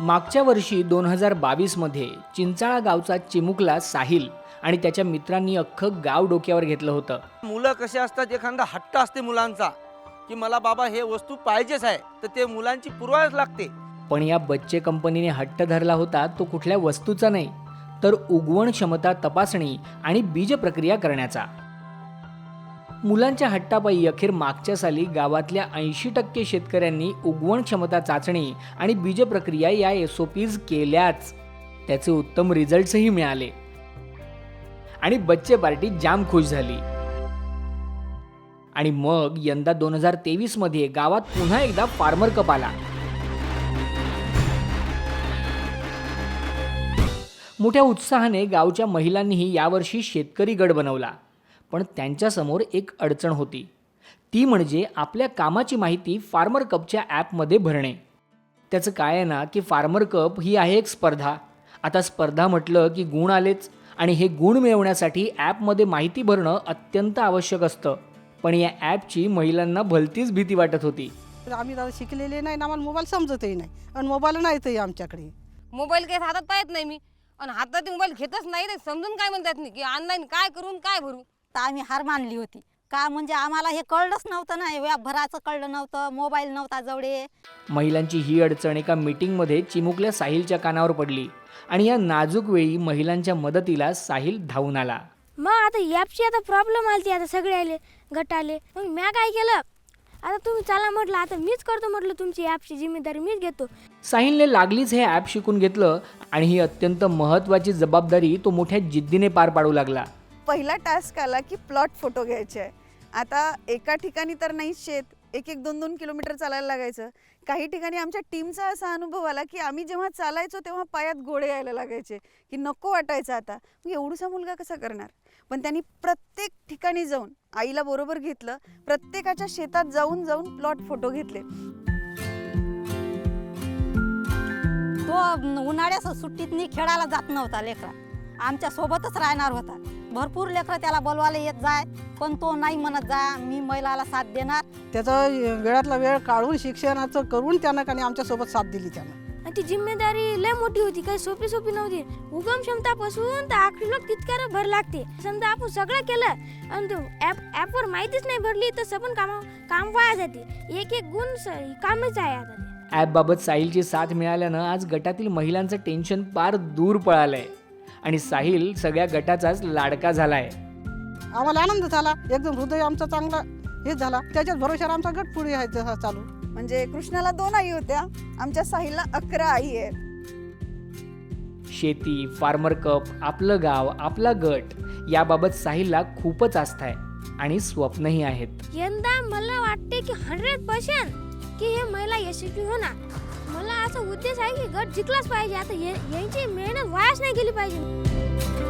मागच्या वर्षी दोन हजार बावीसमध्ये चिंचाळा गावचा चिमुकला साहिल आणि त्याच्या मित्रांनी अख्खं गाव डोक्यावर घेतलं होतं. मुलं कसे असतात? एखादा हट्ट असते मुलांचा की मला बाबा हे वस्तू पाहिजेच आहे तर ते मुलांची पुरवायच लागते. पण या बच्चे कंपनीने हट्ट धरला होता तो कुठल्या वस्तूचा नाही तर उगवण क्षमता तपासणी आणि बीज प्रक्रिया करण्याचा. मुलांच्या हट्टापायी अखेर मागच्या साली गावातल्या ऐंशी टक्के शेतकऱ्यांनी उगवण क्षमता चाचणी आणि बीज प्रक्रिया या एस ओ पीज केल्याच. त्याचे उत्तम रिझल्ट्सही मिळाले. आणि बच्चे पार्टी जाम खुश झाली. आणि मग यंदा दोन हजार तेवीसमध्ये गावात पुन्हा एकदा फार्मर कप आला. मोठ्या उत्साहाने गावच्या महिलांनीही यावर्षी शेतकरी गड बनवला. पण त्यांच्यासमोर एक अडचण होती. ती म्हणजे आपल्या कामाची माहिती फार्मर कपच्या ॲपमध्ये भरणे. त्याचं काय आहे ना की फार्मर कप ही आहे एक स्पर्धा. आता स्पर्धा म्हटलं की गुण आलेच आणि हे गुण मिळवण्यासाठी ॲपमध्ये माहिती भरणं अत्यंत आवश्यक असतं. पण या ॲपची महिलांना भलतीच भीती वाटत होती. तर आम्ही दादा शिकलेले नाही आणि आम्हाला मोबाईल समजतही नाही आणि मोबाईल नाहीतही आमच्याकडे. मोबाईल काही हातात पाहत नाही मी. आणि हातात मोबाईल घेतच नाही रे समजून काय म्हणतात नाही की ऑनलाईन काय करून काय भरू? तर आम्ही हार मानली होती. का म्हणजे आम्हाला हे कळलंच नव्हतं ना व्याप भराचं कळलं नव्हतं मोबाईल नव्हता जवळे. महिलांची ही अडचण एका मीटिंगमध्ये चिमुकल्या साहिलच्या कानावर पडली आणि या नाजूक वेळी महिलांच्या मदतीला साहिल धावून आला. मग आता ॲपची आता प्रॉब्लेम आली आता सगळे आले गट आले मग म्या काय केलं? आता तुम्ही चला म्हटलं आता मीच करतो म्हटलं तुमची ॲपची जिम्मेदारी मीच घेतो. साहिलने लागलीच हे ॲप शिकून घेतलं आणि ही अत्यंत महत्त्वाची जबाबदारी तो मोठ्या जिद्दीने पार पाडू लागला. पहिला टास्क आला की प्लॉट फोटो घ्यायचे आहे. आता एका ठिकाणी तर नाही शेत एक एक दोन दोन किलोमीटर चालायला लागायचं. काही ठिकाणी आमच्या टीमचा असा अनुभव आला की आम्ही जेव्हा चालायचो तेव्हा पायात गोळे यायला लागायचे की नको वाटायचं आता. मग एवढूसा मुलगा कसा करणार? पण त्यांनी प्रत्येक ठिकाणी जाऊन आईला बरोबर घेतलं प्रत्येकाच्या शेतात जाऊन जाऊन प्लॉट फोटो घेतले. तो उन्हाळ्यात सुट्टीतनी खेळायला जात नव्हता लेकरा. आमच्या सोबतच राहणार होता. भरपूर लेकरं त्याला बोलवायला येत जाय पण तो नाही म्हणत जा मी महिलाला साथ देणार. त्याचा वेळातला वेळ काढून शिक्षणाचं करून त्यानं नाही आमच्यासोबत साथ दिली त्यानं. आणि ती जिम्मेदारी लय मोठी होती काही सोपी सोपी नव्हती. उगम क्षमतापासून तर आखरी लोक तितक्याला भर लागते. समजा आपण सगळं केलं आणि तो ॲप ॲपवर माहितीच नाही भरली तर सबन काम काम वाया जाते. एक एक गुण कामच आहे आता ॲपबाबत साहिलची साथ मिळाल्यानं आज गटातील महिलांचं टेन्शन पार दूर पळालंय. आणि साहिल सगळ्या गटाचाच लाडका झालाय. आम्हाला आनंद झाला. एकदम हृदय आमचा चांगला हे झाला. त्याच्याच भरोशावर आमचा गट पुढे आहे जसा चालू. म्हणजे कृष्णाला दोन आई होत्या. आमच्या साहिलला अकरा आई आहेत. शेती फार्मर कप आपलं गाव आपला गट याबाबत साहिलला खूपच आस्था आहे आणि स्वप्नही आहेत. यंदा मला वाटते की हंड्रेड पर्सेंट की हे महिला यशस्वी होणार. मला असा उद्देश आहे की गट जिंकलाच पाहिजे. आता यांची मेहनत वायाच नाही गेली पाहिजे.